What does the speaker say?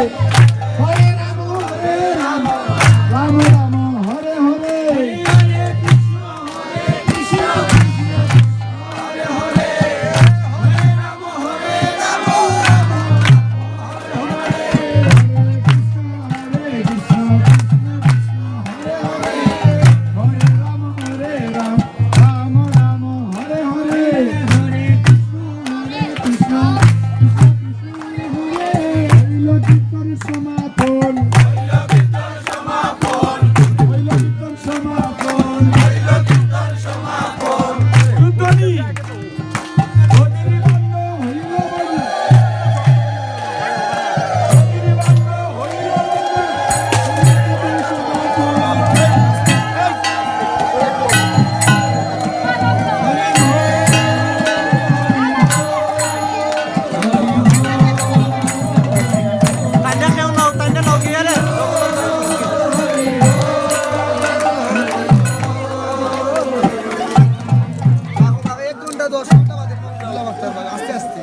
আছে Thank you so much. আস্তে আস্তে।